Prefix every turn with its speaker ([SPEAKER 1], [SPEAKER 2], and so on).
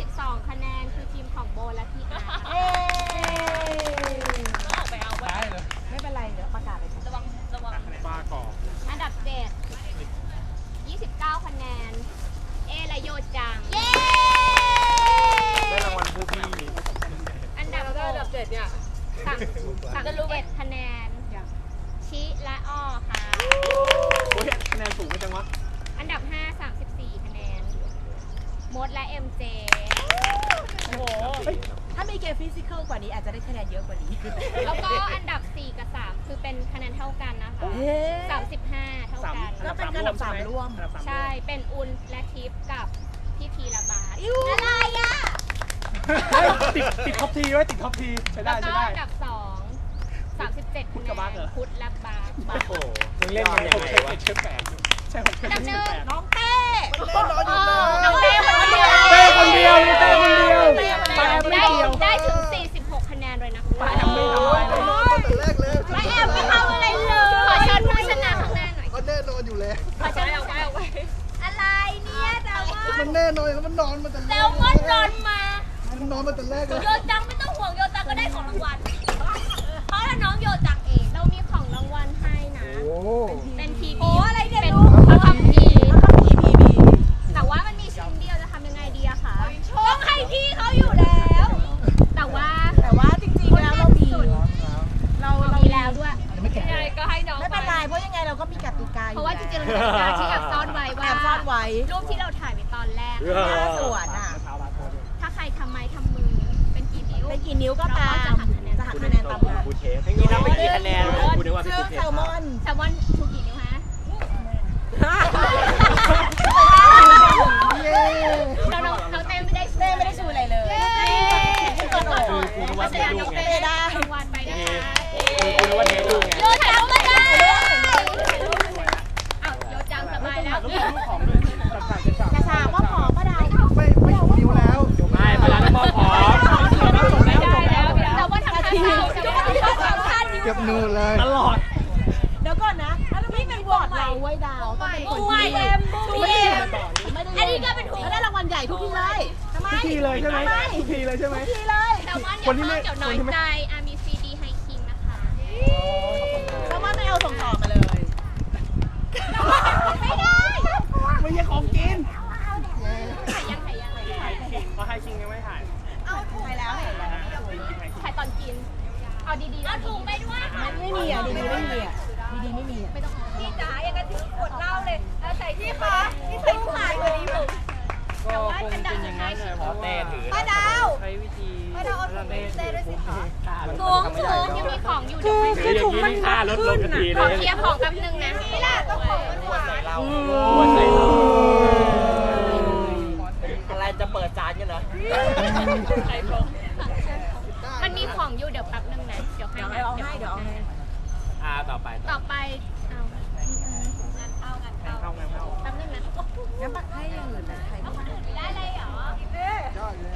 [SPEAKER 1] 22 คะแนนคือทีมของโบและพี่อาร์
[SPEAKER 2] เย้
[SPEAKER 3] ต้องออกไปเอาไว้
[SPEAKER 4] ได้เลย
[SPEAKER 2] ไม่เป็นไร เดี๋ยวประกาศไปก่อน
[SPEAKER 3] ระวังระวัง
[SPEAKER 4] ปลาก่อ
[SPEAKER 1] อันดับ 7 29 คะแนน เอและโยจัง
[SPEAKER 3] เย้
[SPEAKER 4] ได้รางวัลผู้พี่
[SPEAKER 1] อันดับ
[SPEAKER 3] เราได้อันดับ
[SPEAKER 1] 6
[SPEAKER 3] เจ็ดเนี่ย
[SPEAKER 1] สามสามสิบเอ็ดคะแนน ชิและอ้อค่ะ
[SPEAKER 4] โอ้ยคะแนนสูงไปจังวะ
[SPEAKER 1] อันดับ 5 34 คะแนน มดและ MJ
[SPEAKER 3] โอ้โห
[SPEAKER 2] ถ้า มีเกมฟิสิกอลกว่านี้อาจจะได้คะแนนเยอะกว่านี้
[SPEAKER 1] แล้วก็อันดับ 4 กับ 3 คือเป็นคะแนนเท่ากันนะคะ
[SPEAKER 2] เฮ้
[SPEAKER 1] 35 เท่ากัน
[SPEAKER 2] ก็เป็นอันดับสามร่วม
[SPEAKER 1] ใช่ เป็นอุนและทิปกับพี่พีระบาด
[SPEAKER 2] อิ๊ว
[SPEAKER 1] อะไรอะ
[SPEAKER 4] ติดติดท็อปทีไว้ติดท็อปทีใช้ได้
[SPEAKER 1] แล้วก็
[SPEAKER 4] ใช้ได้
[SPEAKER 1] อันดับ 2 37
[SPEAKER 4] พุ
[SPEAKER 1] คะ
[SPEAKER 4] ทธกับบัค
[SPEAKER 1] แน
[SPEAKER 4] เหรอ
[SPEAKER 1] นพุทธและบาส
[SPEAKER 4] โอ้โหมึงเล่นยังไงวะเชฟแปดใช่ผมเคย
[SPEAKER 1] อันดับ
[SPEAKER 4] เล่น
[SPEAKER 1] หนึ่ง
[SPEAKER 4] แปด
[SPEAKER 2] น้องเต้
[SPEAKER 1] น้องเต้ค
[SPEAKER 5] มันแน่นอนแล้วมันนอนมาแต่แรก
[SPEAKER 1] แต่ว่านอนมา
[SPEAKER 5] มันนอนมาแต่แรกเลย
[SPEAKER 1] โยจังไม่ต้องห่วงโยจังก็ได้ของรางวัลเพราะถ้าน้องโยจังเองเรามีของรางวัลให้นะ
[SPEAKER 5] โอ้
[SPEAKER 1] เป็นที
[SPEAKER 2] โอ้
[SPEAKER 1] พี
[SPEAKER 2] อะไรเนี่ย
[SPEAKER 1] เป็น
[SPEAKER 2] ลูก
[SPEAKER 1] พระคัมภีร์
[SPEAKER 2] พีพีพี
[SPEAKER 1] แต่ว่ามันมีชิ้นเดียวจะทำยังไงดีอะคะต้องให้พี่เขาอยู่แล้ว แต่ว่า
[SPEAKER 2] แต่ว่าจริงๆแล้วเรามีเรา
[SPEAKER 1] เรา
[SPEAKER 2] เรา
[SPEAKER 1] มีแล้วด้วย
[SPEAKER 5] ไม่แก่
[SPEAKER 3] ยังไงก็ให้น้อง
[SPEAKER 2] ไม่เป็นไรเพราะยังไงเราก็มีกติกาอ
[SPEAKER 1] เพ
[SPEAKER 2] ยู่
[SPEAKER 1] ราะว่าจริงๆเรามีกติกาที่แอบซ่อนไว้
[SPEAKER 2] แอ
[SPEAKER 1] ว่า
[SPEAKER 2] บซ่อนไว้
[SPEAKER 1] รูปที่เราถ่ายไว้ต อนแรก
[SPEAKER 2] หน้าสวนอะ
[SPEAKER 1] ถ้าใครทำไม้ทำมือเป็นกี่นิ้ว
[SPEAKER 2] เป็นกี่นิ้วก็ตาม
[SPEAKER 1] เราก็จะหักคะแนน
[SPEAKER 2] จะหักคะแนนตามหลัก
[SPEAKER 4] กูเทปอย่างนี้นับไปกี่คะแนนกูนึกว่าพี่
[SPEAKER 2] ซึ่
[SPEAKER 4] กู
[SPEAKER 2] ง
[SPEAKER 4] เท
[SPEAKER 2] แซ
[SPEAKER 4] ป
[SPEAKER 2] ลมอน
[SPEAKER 1] แซลมอนถูกกี่นิ้วฮะ
[SPEAKER 5] เย้
[SPEAKER 1] เราน้องน้องเต้ไม่ได้
[SPEAKER 2] เต้ไม่ได้ชูอะไรเลย
[SPEAKER 1] ก่อนก่อนก่อน
[SPEAKER 2] เพราะฉะนั้นน้องเต้ได้
[SPEAKER 1] รางวัลไปนะคะ
[SPEAKER 4] กูนึกว่าเทปลูกไง
[SPEAKER 1] โยจังก็ได้อ้าวโยจังสบายแล้ว
[SPEAKER 4] ของด้วยจัดฉากจัดฉาก
[SPEAKER 2] กระชากว่าผอมก็ได้
[SPEAKER 5] ไม่ไม่ถึงนิ้วแล้ว
[SPEAKER 4] ไม่พลังมอผอม
[SPEAKER 1] ไม่ได้แล้วแต่ว่าทำท่าเศร้าแต่ว่าทำท่านิ้ว
[SPEAKER 5] เก็ บนูนเลย
[SPEAKER 4] ตลอด
[SPEAKER 2] เดี๋ยวก่อนนะถ้าพี่เป็นบอร์ดเราไว้ดาวต้องเป็นคน
[SPEAKER 1] วาย
[SPEAKER 2] ที่
[SPEAKER 1] เอ็มบูเอ็ม
[SPEAKER 2] ไม่ได้
[SPEAKER 1] อันนี้ก็เป็นถูก
[SPEAKER 2] แล้วได้รางวัลใหญ่ทุกทีเลยทำไม
[SPEAKER 4] ทุกทีเลยใช่ไหมทุกทีเลยใช่ไหม
[SPEAKER 2] ทุกทีเลย
[SPEAKER 1] แต่ว่า
[SPEAKER 4] คนที่
[SPEAKER 1] เดี๋ยว
[SPEAKER 4] ไม่
[SPEAKER 1] เดี๋ยวน้อยใจอามีซีดีไฮคิงนะคะ
[SPEAKER 2] แซลมอนไม่เอาส่งต่อมาเลย
[SPEAKER 1] ไม่ได้
[SPEAKER 4] ไม่ใช่ของกิน
[SPEAKER 1] ถ่ายยังถ่ายยัง
[SPEAKER 4] มาให้คิงยังไม่ถ่าย
[SPEAKER 2] ไปแล้วเห็นแล้ว
[SPEAKER 1] ถ่ายตอนกิน เอาดีๆเอาถุงไปด้วย
[SPEAKER 2] ไม่มีอะดีดีไม่มีอะดีดีไม่มีอะ
[SPEAKER 1] ไม่ต้อง
[SPEAKER 3] พี่จ๋ายังกระถือขวดเหล้าเลยแล้วใส่ที่คะที่ใส่ถุงขายกว่านี้ผม
[SPEAKER 4] ก็คงเป็นอย่างนั้นเลยเพราะเต้ถือ
[SPEAKER 3] ป้าดาว
[SPEAKER 4] ใช้วิธี
[SPEAKER 3] ป้าดาวเอาถุงไปเต้ด้วยสิคะ
[SPEAKER 1] ถุงถุงยังมีของอยู่
[SPEAKER 4] คื
[SPEAKER 1] เดี๋ยว
[SPEAKER 4] อคือถุงมันค่าลดลงทันที
[SPEAKER 1] ข
[SPEAKER 4] เล
[SPEAKER 1] อยเคลียร์ของแป๊บนึงนะ
[SPEAKER 3] นี่แหละต้องของหวาน
[SPEAKER 4] เราวันไหนเรา
[SPEAKER 6] อะไรจะเปิดจานกันเหรอ
[SPEAKER 3] ใส่ผม